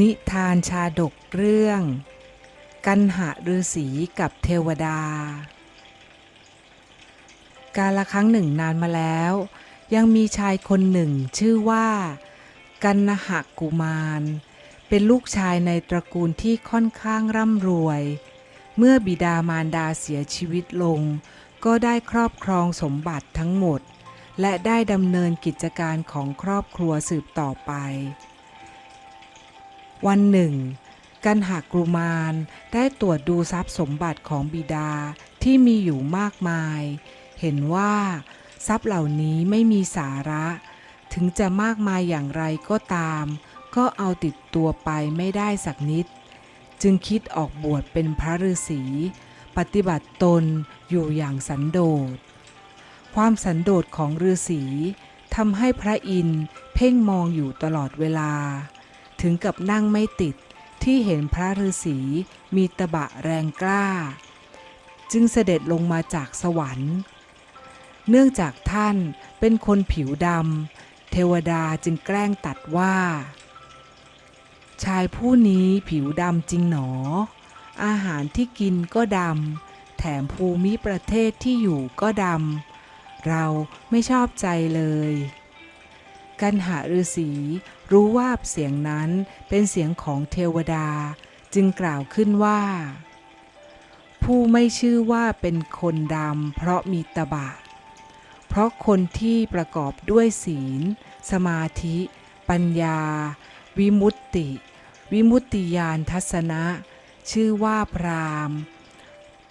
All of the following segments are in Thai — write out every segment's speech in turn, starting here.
นิทานชาดกเรื่อง กันหะฤาษีกับเทวดา กาละครั้งหนึ่งนานมาแล้ว ยังมีชายคนหนึ่งชื่อว่า กันนหกุมาร เป็นลูกชายในตระกูลที่ค่อนข้างร่ำรวย เมื่อบิดามารดาเสียชีวิตลง ก็ได้ครอบครองสมบัติทั้งหมด และได้ดำเนินกิจการของครอบครัวสืบต่อไป วันหนึ่ง กันหากรุมารได้ตรวจดูทรัพย์สมบัติของบิดาที่มีอยู่มากมาย เห็นว่าทรัพย์เหล่านี้ไม่มีสาระ ถึงจะมากมายอย่างไรก็ตาม ก็เอาติดตัวไปไม่ได้สักนิด จึงคิดออกบวชเป็นพระฤาษีปฏิบัติตนอยู่อย่างสันโดษ ความสันโดษของฤาษีทำให้พระอินทร์เพ่งมองอยู่ตลอดเวลา ถึงกับนั่งไม่ติดที่เห็นพระฤาษีมีตะบะแรงกล้า จึงเสด็จลงมาจากสวรรค์ เนื่องจากท่านเป็นคนผิวดำเทวดาจึงแกล้งตัดว่า ชายผู้นี้ผิวดำจริงหนอ อาหารที่กินก็ดำแถมภูมิประเทศที่อยู่ก็ดำเราไม่ชอบใจเลย กันหาฤาษีรู้ว่าเสียงนั้นเป็นเสียงของเทวดา จึงกล่าวขึ้นว่า ผู้ไม่ชื่อว่าเป็นคนดำเพราะมีตบะ เพราะคนที่ประกอบด้วยศีล สมาธิ ปัญญา วิมุตติ วิมุตติญาณทัศนะ ชื่อว่าพราม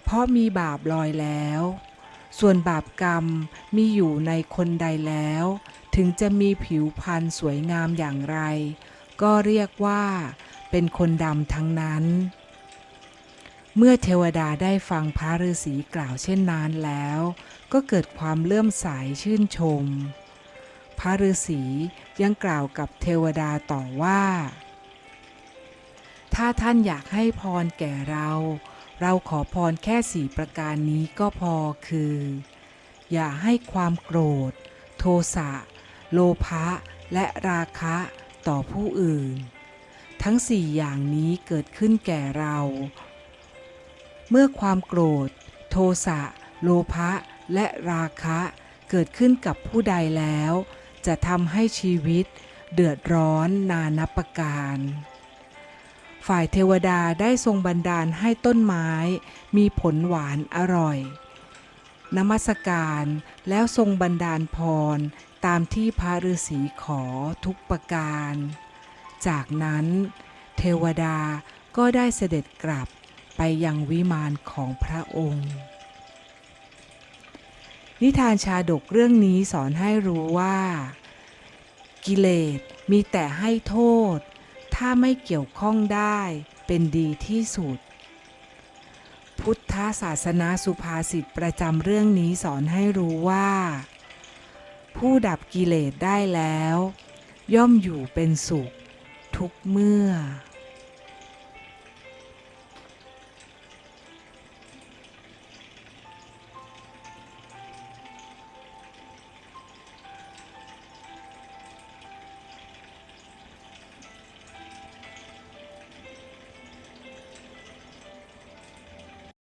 เพราะมีบาปลอยแล้ว ส่วนบาปกรรมมีอยู่ในคนใดแล้ว ถึงจะมีผิวพรรณสวยงามอย่างไร ก็เรียกว่าเป็นคนดำทั้งนั้น เมื่อเทวดาได้ฟังพระฤาษีกล่าวเช่นนั้นแล้ว ก็เกิดความเลื่อมใสชื่นชม พระฤาษียังกล่าวกับเทวดาต่อว่า ถ้าท่านอยากให้พรแก่เรา เราขอพรแค่สี่ประการนี้ก็พอคือ อย่าให้ความโกรธ โทสะ โลภะและราคะต่อผู้อื่น ทั้งสี่อย่างนี้เกิดขึ้นแก่เรา เมื่อความโกรธ โทสะโลภะและราคะเกิดขึ้นกับผู้ใดแล้ว จะทำให้ชีวิตเดือดร้อนนานับประการ ฝ่ายเทวดาได้ทรงบันดาลให้ต้นไม้มีผลหวานอร่อย นมัสการแล้วทรงบันดาลพร ตามที่พระฤาษีขอทุกประการ จากนั้นเทวดาก็ได้เสด็จกลับไปยังวิมานของพระองค์ นิทานชาดกเรื่องนี้สอนให้รู้ว่า กิเลสมีแต่ให้โทษ ถ้าไม่เกี่ยวข้องได้เป็นดีที่สุด พุทธศาสนาสุภาษิตประจำเรื่องนี้สอนให้รู้ว่า ผู้ดับกิเลสได้แล้ว ย่อมอยู่เป็นสุขทุกเมื่อ